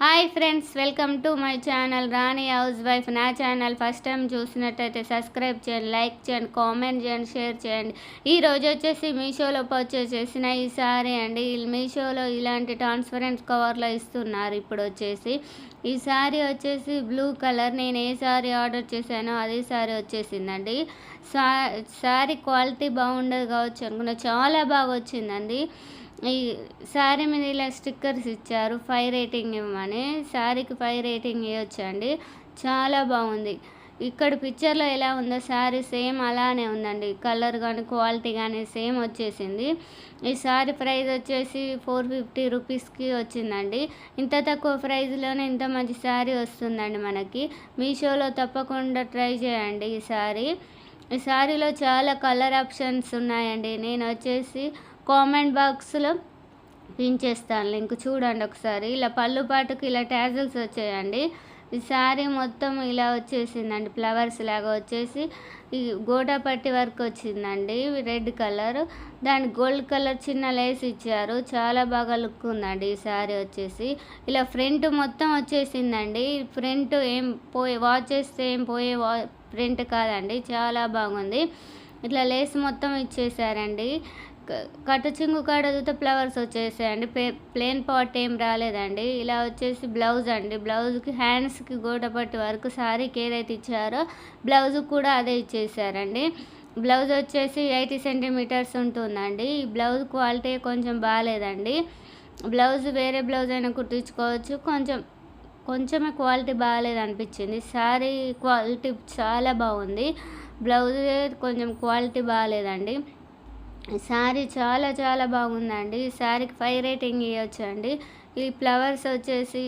Hi friends welcome to my channel Rani house wife. నా channel first time చూసినట్టయితే subscribe చేయండి like చేయండి comment చేయండి షేర్ చేయండి. ఈ రోజు వచ్చేసి మీషోలో పర్చేస్ చేసిన ఈ సారీ అండి. ఈ మీషోలో ఇలాంటి ట్రాన్స్పరెంట్ కవర్లో ఇస్తున్నారు ఇప్పుడు వచ్చేసి. ఈ సారీ వచ్చేసి బ్లూ కలర్ నేను ఏ సారీ ఆర్డర్ చేశానో అదే సారీ వచ్చేసిందండి. సా సారీ క్వాలిటీ బాగుండదు కావచ్చు అనుకున్నా చాలా బాగా వచ్చిందండి. ఈ శారీ మీద ఇలా స్టిక్కర్స్ ఇచ్చారు ఫైవ్ రేటింగ్ ఇవ్వమని. శారీకి ఫైవ్ రేటింగ్ ఇవ్వచ్చండి. చాలా బాగుంది. ఇక్కడ పిక్చర్లో ఎలా ఉందో శారీ సేమ్ అలానే ఉందండి. కలర్ కానీ క్వాలిటీ కానీ సేమ్ వచ్చేసింది. ఈ శారీ ప్రైస్ వచ్చేసి ఫోర్ ఫిఫ్టీ రూపీస్కి వచ్చిందండి. ఇంత తక్కువ ప్రైస్లోనే ఇంత మంచి శారీ వస్తుందండి మనకి. మీషోలో తప్పకుండా ట్రై చేయండి ఈ శారీ ఈ శారీలో చాలా కలర్ ఆప్షన్స్ ఉన్నాయండి. నేను వచ్చేసి కామెంట్ బాక్స్లో పిన్ చేస్తాను లింక్ చూడండి ఒకసారి. ఇలా పళ్ళు పాటుకు ఇలా ట్యాజల్స్ వచ్చాయండి. ఈ శారీ మొత్తం ఇలా వచ్చేసిందండి. ఫ్లవర్స్ లాగా వచ్చేసి ఈ గోటాపట్టి వర్క్ వచ్చిందండి. Red colour. దాని గోల్డ్ కలర్ చిన్న లేస్ ఇచ్చారు. చాలా బాగా లుక్ ఉందండి ఈ శారీ వచ్చేసి. ఇలా ఫ్రంట్ మొత్తం వచ్చేసిందండి. ఫ్రంట్ ఏం పోయే వాచ్ చేస్తే ఏం పోయే వా ఫ్రంట్ కాదండి. చాలా బాగుంది. ఇట్లా లేస్ మొత్తం ఇచ్చేసారండి. కట్టు చింగు కాడ చూస్తే ఫ్లవర్స్ వచ్చేసాయండి. ప్లే ప్లేన్ పాట్ ఏం రాలేదండి. ఇలా వచ్చేసి బ్లౌజ్ అండి. బ్లౌజ్కి హ్యాండ్స్కి గోటపట్టి వరకు శారీకి ఏదైతే ఇచ్చారో బ్లౌజ్ కూడా అదే ఇచ్చేసారండి. బ్లౌజ్ వచ్చేసి ఎయిటీ సెంటీమీటర్స్ ఉంటుందండి. ఈ బ్లౌజ్ క్వాలిటీ కొంచెం బాగాలేదండి. బ్లౌజ్ వేరే బ్లౌజ్ అయినా కుట్టించుకోవచ్చు. కొంచెం కొంచెమే క్వాలిటీ బాగాలేదు అనిపించింది శారీ క్వాలిటీ చాలా బాగుంది. బ్లౌజ్ కొంచెం క్వాలిటీ బాగాలేదండి. శారీ చాలా చాలా బాగుందండి. ఈ శారీకి ఫైవ్ రేటింగ్ ఇవ్వచ్చు అండి ఈ ఫ్లవర్స్ వచ్చేసి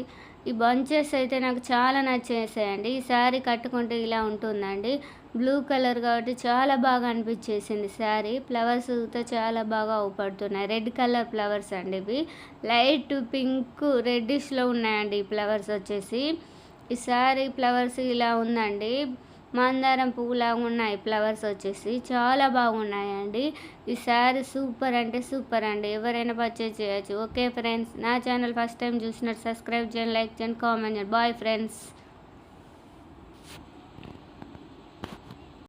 ఈ బంచెస్ అయితే నాకు చాలా నచ్చేసాయండి. ఈ శారీ కట్టుకుంటే ఇలా ఉంటుందండి. బ్లూ కలర్ కాబట్టి చాలా బాగా అనిపించేసింది శారీ ఫ్లవర్స్తో చాలా బాగా అవుపడుతున్నాయి. రెడ్ కలర్ ఫ్లవర్స్ అండి ఇవి. లైట్ పింక్ రెడ్డిష్లో ఉన్నాయండి ఈ ఫ్లవర్స్ వచ్చేసి. ఈ శారీ ఫ్లవర్స్ ఇలా ఉందండి. మందారం పువ్వులాగా ఉన్నాయి ఫ్లవర్స్ వచ్చేసి. చాలా బాగున్నాయండి. ఈ శారీ సూపర్ అంటే సూపర్ అండి. ఎవరైనా పర్చేజ్ చేయొచ్చు. ఓకే ఫ్రెండ్స్ నా ఛానల్ ఫస్ట్ టైం చూసినట్టు సబ్స్క్రైబ్ చేయండి లైక్ చేయండి కామెంట్ చేయండి. Bye friends